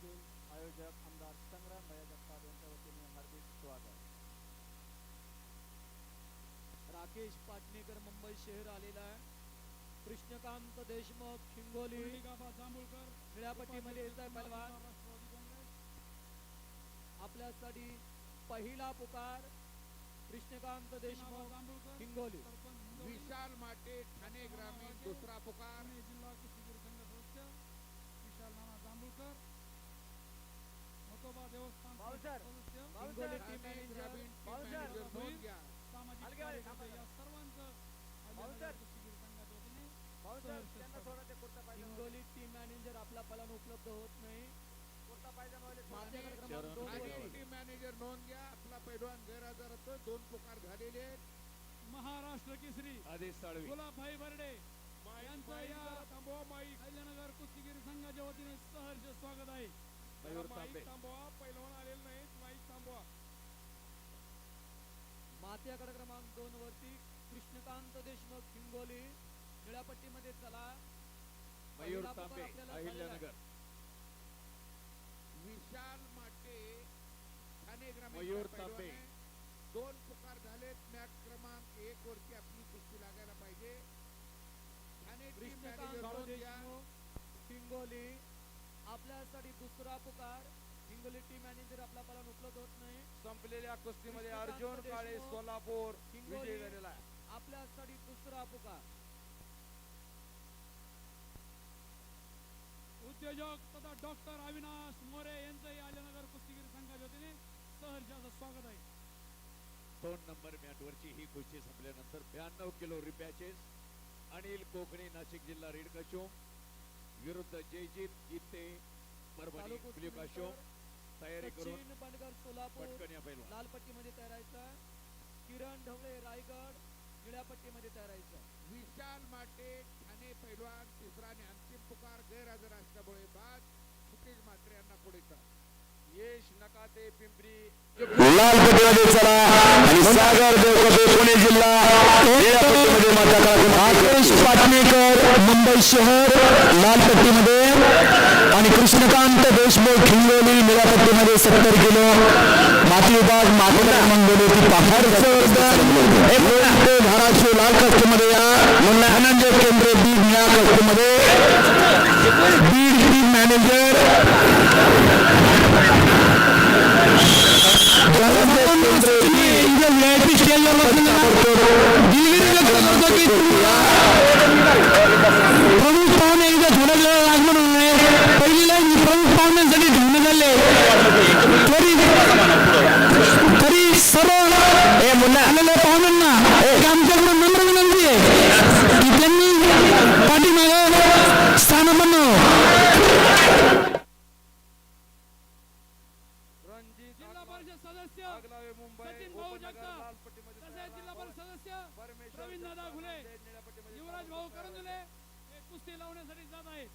आयोजक आमदार संग्राम भैया जगताप यांच्या वतीने हार्दिक स्वागत राकेश पाटणेकर मुंबई शहर आलेला आहे. कृष्णकांत देशमुख हिंगोली जांभूळकर निळ्या पट्टीमध्ये येत आहे काँग्रेस. आपल्यासाठी पहिला पुकार कृष्णकांत देशमुख हिंगोली. विशाल माटे ठाणे ग्रामीण दुसरा पुकार. जिल्हा सदस्य विशाल नाना जांभूळकर. देवस्थान हिंगोली टीम ग्रामीण टीम मॅनेजर नोंद घ्या सामाजिक कार्यकर्ते या सर्वांचं संघाच्या वतीने. हिंगोली टीम मॅनेजर आपला पलान उपलब्ध होत नाही. दोन ठाणे वरती. टीम मॅनेजर नोंद घ्या. आपला पैलवान गैरहजर होतो दोन पुकार झालेले आहेत. महाराष्ट्र केसरी आदेश साळवी. गुलाबभाई बर्डे यांचं या थांबवा माईक. अहिल्यानगर कुस्तीगीर संघाच्या वतीने सहर्ष स्वागत आहे. मयूर तांबे माईक थांबवा पैलवान आलेले नाहीत माईक थांबवा. क्रमांक दोन वरती कृष्णकांत देशमुख हिंगोली निळ्या पट्टीमध्ये चला. मयूर तांबे. अहिल्यानगर. विशाल माटे ठाणे मयूर तांबे. दोन पुकार झालेत मॅच क्रमांक एक वरती आपली कुस्ती लागायला पाहिजे. ठाणे कृष्णकांत देशमुख हिंगोली. आपल्यासाठी दुसरा पुकार. हिंगोली टीम मॅनेजर आपला पलान उपलब्ध होत नाही. संपलेल्या कुस्तीमध्ये अर्जुन काळे सोलापूर हिंगोली. विजय झालेला आहे. आपल्यासाठी दुसरा पुकार. उद्योजक तथा डॉक्टर अविनाश मोरे यांचंही आल्यानगर कुस्तीगीर संघाच्या वतीने सहर्ष असं स्वागत आहे. दोन नंबर मॅट वरची ही कुस्ती संपल्यानंतर ब्याण्णव किलो रिपॅचेस अनिल कोकणे नाशिक जिल्हा रेड कशोम विरुद्ध जयजीत गीते परभणी तयारी करून बनगर सोलापूर पटकन या पैलवान. लाल पट्टीमध्ये तयारायचा किरण ढवळे रायगड निळ्या पट्टीमध्ये तयारायचा विशाल माटे ठाणे पैलवान तिसरा आणि अंतिम पुकार गैरहजर असल्यामुळे बाद सुकेश मात्रे यांना पुढे कर यश नकाते पिंपरी. लाल पट्टीमध्ये चला. आणि सागर पुणे जिल्हा. पट्टीमध्ये कार्यक्रम मुंबई शहर लाल पट्टीमध्ये आणि कृष्णकांत देशमुख हिंगोली निळ्या पट्टीमध्ये सत्तर किलो. माती विभाग मंगोली पहाड धाराशिव लाल कष्टमध्ये या? धनंजय केंद्रे बीड निळ्या कष्टमध्ये बीड टीम मॅनेजर. प्रमुख रणजित जिल्हा परिषद सदस्य आगलावे मुंबई सचिन भाऊ जगताप. तसेच जिल्हा. परिषद सदस्य प्रवीण दादा घुले. युवराज भाऊ करंजुले हे कुस्ती लावण्यासाठी जात आहेत.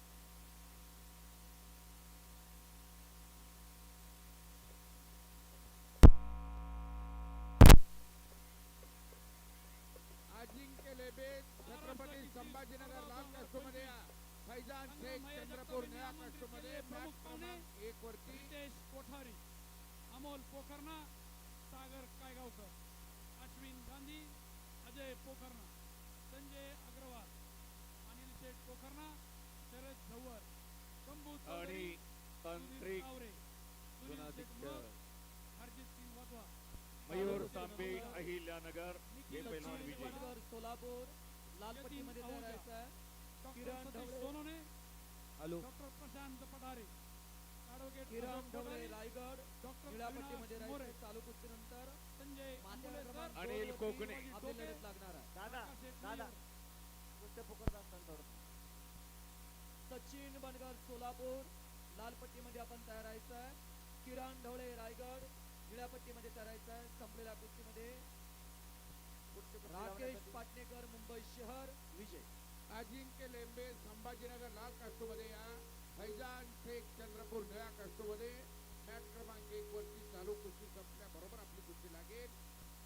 अजिंक्य लेबे छत्रपती संभाजीनगर लाल कास्टोमध्ये या फैजान शेख चंद्रपूर निळ्या कास्टोमध्ये मॅच क्रमांक एक वरती रितेश कोठारी अमोल पोखरणा सागर कायगावकर अश्विन गांधी अजय पोखरणा संजय अग्रवाल अनिल शेठ पोखरणा शरद झव्वर शंभू चौधरी, आणि तांत्रिक मोर, हरजित सिंग वाधवा मयूर तांबे अहिल्यानगर हे पैलवान विजय सोलापूर लाल पट्टीमध्ये. तयारायचा आहे doctor Kiran. Sonone hello doctor Prashant Pathare Kiran Dhawale Raigad चालू कुस्तीनंतर संजय अनिल कोकणे. वरती आपली टोपे, लढत लागणार आहे. दादा प्रकाश शेठ दादा. नायर, कुस्त्या फुकट असताना थोडं. सचिन बनगर सोलापूर. लाल पट्टीमध्ये आपण तयारायचं आहे. किरण ढवळे रायगड. निळ्या पट्टीमध्ये तयारायचं आहे. संपलेल्या कुस्तीमध्ये. कुस्ती कुस्ती राकेश पाटणेकर मुंबई शहर. विजय. अजिंक्य लेंबे संभाजीनगर लाल कास्टोमध्ये या. फैजान शेख चंद्रपूर निळ्या कास्टोमध्ये मैच क्रमांक एक वरती चालू कुस्ती संपल्या बरोबर आपली कुस्ती लागेल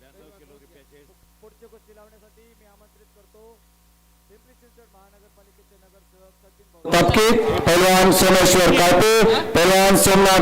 ब्याण्णव किलो रिपॅचेस पुढची कुस्ती लावण्यासाठी मी आमंत्रित करतो। पिंपरी चिंचवड महानगरपालिकेचे नगरसेवक सचिन भाऊ। तापकी सोमेश्वर काळपे पहलवान सोमनाथ